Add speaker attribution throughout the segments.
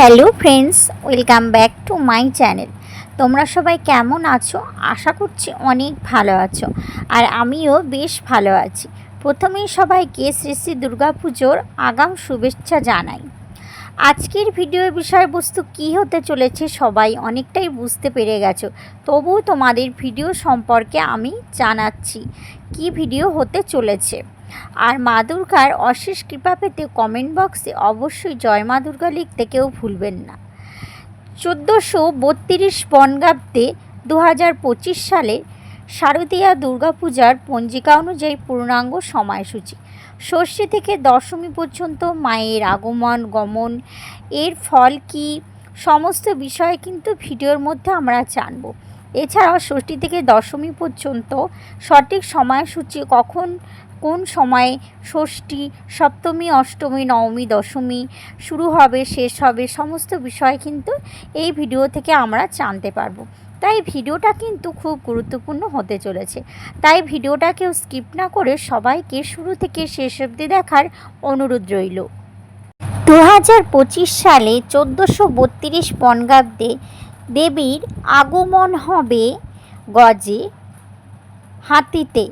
Speaker 1: Hello friends, welcome back to my channel. তোমরা সবাই কেমন আছো? আশা করছি অনেক ভালো আছো, আর আমিও বেশ ভালো আছি। প্রথমেই সবাইকে শ্রী শ্রী দুর্গাপুজোর আগাম শুভেচ্ছা জানাই। আজকের ভিডিওর বিষয়বস্তু কী হতে চলেছে সবাই অনেকটাই বুঝতে পেরে গেছো। তবুও তোমাদের ভিডিও সম্পর্কে আমি জানাচ্ছি কি ভিডিও হতে চলেছে। আর মা দুর্গার অশেষ কৃপা পেতে কমেন্ট বক্সে অবশ্যই জয় মা দুর্গা লিখতে কেউ ভুলবেন না। চোদ্দোশো বত্রিশ বনগাব্দে দু হাজার পঁচিশ সালে শারদীয়া দুর্গাপূজার পঞ্জিকা অনুযায়ী পূর্ণাঙ্গ সময়সূচি। ষষ্ঠী থেকে দশমী পর্যন্ত মায়ের আগমন, গমন, এর ফল কি, সমস্ত বিষয়ে কিন্তু ভিডিওর মধ্যে আমরা জানব। এছাড়াও ষষ্ঠী থেকে দশমী পর্যন্ত সঠিক সময়সূচি কখন, কোন সময়ে ষষ্ঠী, সপ্তমী, অষ্টমী, নবমী, দশমী শুরু হবে, শেষ হবে, সমস্ত বিষয় কিন্তু এই ভিডিও থেকে আমরা জানতে পারব। তাই ভিডিওটা কিন্তু খুব গুরুত্বপূর্ণ হতে চলেছে। তাই ভিডিওটাকেও স্কিপ না করে সবাইকে শুরু থেকে শেষ অবধি দেখার অনুরোধ রইল। দু হাজার পঁচিশ সালে চোদ্দোশো বত্রিশ বনগাব্দে দেবীর আগমন হবে গজে। হাতিতে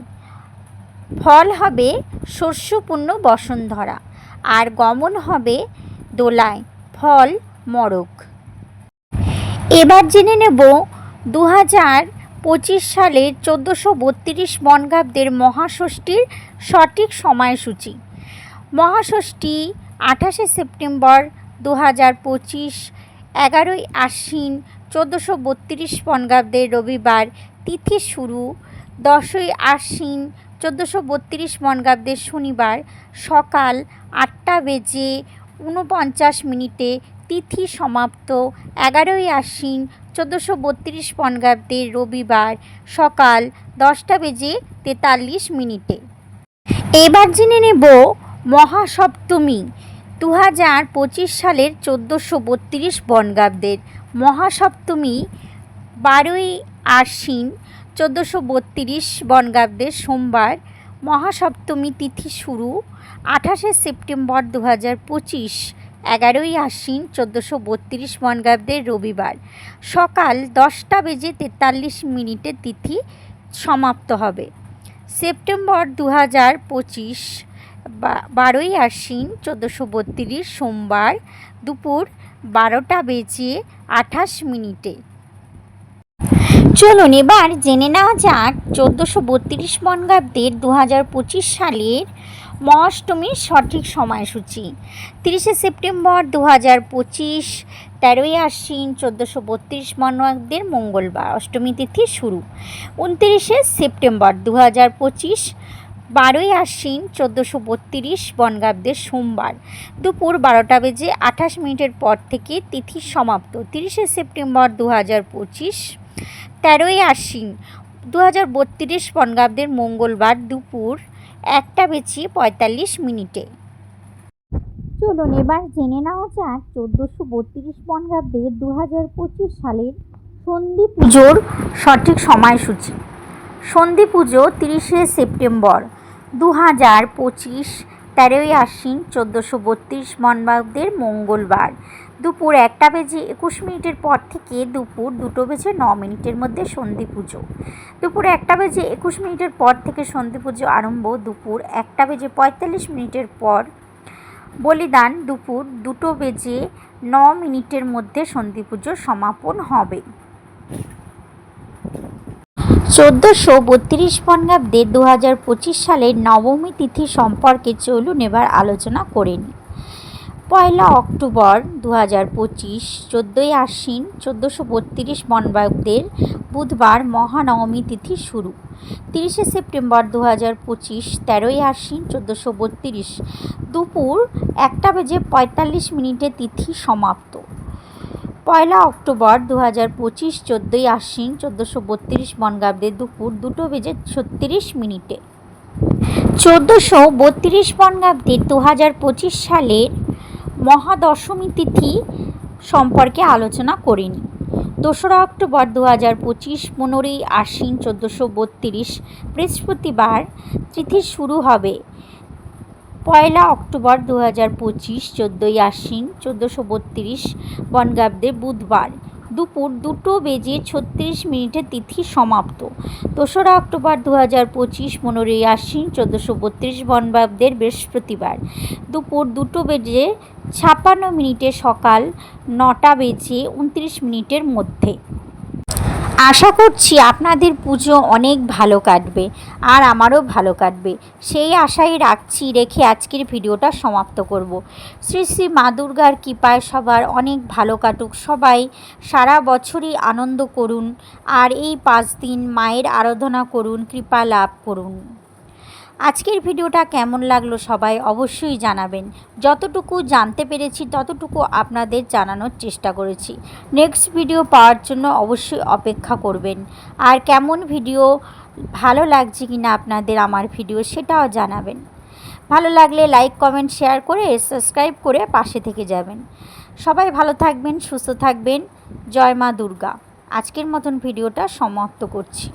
Speaker 1: ফল হবে শস্যপূর্ণ বসুন্ধরা আর গমন হবে দোলায় ফল মরক এবার জেনে নেব দু হাজার পঁচিশ সালের চোদ্দোশো বত্রিশ বনগাব্দের মহাষষ্ঠীর সঠিক সময়সূচি। মহাষষ্ঠী আঠাশে সেপ্টেম্বর দু হাজার পঁচিশ, এগারোই আশ্বিন চোদ্দোশো বত্রিশ বনগাব্দের রবিবার তিথি শুরু, দশই আশ্বিন চোদ্দোশো বত্রিশ বনগাব্দের শনিবার সকাল আটটা বেজে ঊনপঞ্চাশ মিনিটে তিথি সমাপ্ত, এগারোই আশ্বিন চোদ্দোশো বত্রিশ বনগাব্দের রবিবার সকাল দশটা বেজে তেতাল্লিশ মিনিটে। এবার জেনে নেব মহাসপ্তমী দু হাজার পঁচিশ সালের চোদ্দোশো বত্রিশ বনগাব্দের মহাসপ্তমী বারোই আশ্বিন চোদ্দোশো বত্রিশ বনগাব্দের সোমবার মহাসপ্তমী তিথি শুরু আঠাশে সেপ্টেম্বর দু হাজার পঁচিশ। এগারোই আশ্বিন চোদ্দোশো বত্রিশ বনগাব্দের রবিবার। সকাল দশটা বেজে তেতাল্লিশ মিনিটে তিথি সমাপ্ত হবে। সেপ্টেম্বর দু হাজার পঁচিশ বারোই আশ্বিন চোদ্দোশো বত্রিশ সোমবার দুপুর বারোটা বেজে আঠাশ মিনিটে। চলুন এবার জেনে নেওয়া যাক চোদ্দোশো বত্রিশ বনগাব্দের দু হাজার পঁচিশ সালের মহাষ্টমীর সঠিক সময়সূচি। তিরিশে সেপ্টেম্বর দু হাজার পঁচিশ, তেরোই আশ্বিন চোদ্দোশো বত্রিশ বনগাব্দের মঙ্গলবার অষ্টমী তিথি শুরু। উনতিরিশে সেপ্টেম্বর দু হাজার পঁচিশ, বারোই আশ্বিন চোদ্দোশো বত্রিশ বনগাব্দের সোমবার। দুপুর বারোটা বেজে আঠাশ মিনিটের পর থেকে তিথি সমাপ্ত। তিরিশে সেপ্টেম্বর দু হাজার পঁচিশ, তেরোই আশ্বিন দু হাজার বত্রিশ বনগাব্দের মঙ্গলবার দুপুর একটা বেছি পঁয়তাল্লিশ মিনিটে। চলুন এবার জেনে নেওয়া যাক চোদ্দোশো বত্রিশ বঙ্গাব্দে দু হাজার পঁচিশ সালের সন্ধি পুজোর সঠিক সময়সূচি। সন্ধি পুজো তিরিশে সেপ্টেম্বর দু হাজার পঁচিশ তেরোই আশ্বিন চোদ্দোশো বত্রিশ বনগাব্দের মঙ্গলবার। দুপুর একটা বেজে একুশ মিনিটের পর থেকে দুপুর দুটো বেজে ন মিনিটের মধ্যে সন্ধি পুজো। দুপুর একটা বেজে একুশ মিনিটের পর থেকে সন্ধি পুজো আরম্ভ। দুপুর একটা বেজে পঁয়তাল্লিশ মিনিটের পর বলিদান। দুপুর দুটো বেজে ন মিনিটের মধ্যে সন্ধি পুজো সমাপন হবে। চোদ্দোশো বত্রিশ বঙ্গাব্দে দু হাজার পঁচিশ সালের নবমী তিথি সম্পর্কে চলুন এবার আলোচনা করে নিই। পয়লা অক্টোবর দু হাজার পঁচিশ, চোদ্দোই আশ্বিন চোদ্দোশো বত্রিশ বনবায়কদের বুধবার মহানবমী তিথি শুরু। তিরিশে সেপ্টেম্বর দু হাজার পঁচিশ, তেরোই আশ্বিন চোদ্দোশো বত্রিশ দুপুর একটা বেজে পঁয়তাল্লিশ মিনিটে তিথি সমাপ্ত। পয়লা অক্টোবর দু হাজার পঁচিশ চোদ্দোই আশ্বিন চোদ্দোশো বত্রিশ বনগাব্দে দুপুর দুটো বেজে ছত্রিশ মিনিটে। চোদ্দোশো বত্রিশ বনগাব্দে দু হাজার পঁচিশ সালের মহাদশমী তিথি সম্পর্কে আলোচনা করিনি। দোসরা অক্টোবর দু হাজার পঁচিশ পনেরোই আশ্বিন চোদ্দোশো বত্রিশ বৃহস্পতিবার তিথি শুরু হবে পয়লা অক্টোবর দু হাজার পঁচিশ, চোদ্দোই আশ্বিন, চোদ্দোশো বত্রিশ, বনগাব্দে বুধবার দুপুর দুটো বেজে ছত্রিশ মিনিটে তিথি সমাপ্ত। দোসরা অক্টোবর দু হাজার পঁচিশ, পনেরোই আশ্বিন, চোদ্দোশো বত্রিশ, বনগাব্দের বৃহস্পতিবার দুপুর দুটো বেজে ছাপ্পান্ন মিনিটে সকাল নটা বেজে উনত্রিশ মিনিটের মধ্যে। আশা করছি আপনাদের পুজো অনেক ভালো কাটবে আর আমারও ভালো কাটবে। সেই আশাই রাখছি রেখে আজকের ভিডিওটা সমাপ্ত করব। শ্রী শ্রী মা দুর্গার কৃপায় সবার অনেক ভালো কাটুক। সবাই সারা বছরই আনন্দ করুন আর এই পাঁচ দিন মায়ের আরাধনা করুন, কৃপা লাভ করুন। আজকের ভিডিওটা কেমন লাগল সবাই অবশ্যই জানাবেন। যতটুকু জানতে পেরেছি, ততটুকু আপনাদের জানানোর চেষ্টা করেছি। নেক্সট ভিডিও পাওয়ার জন্য অবশ্যই অপেক্ষা করবেন। আর কেমন ভিডিও ভালো লাগছে কি না আপনাদের আমার ভিডিও সেটাও জানাবেন। ভালো লাগলে লাইক কমেন্ট শেয়ার করে সাবস্ক্রাইব করে পাশে থেকে যাবেন। সবাই ভালো থাকবেন, সুস্থ থাকবেন। জয় মা দুর্গা। আজকের মতন ভিডিওটা সমাপ্ত করছি।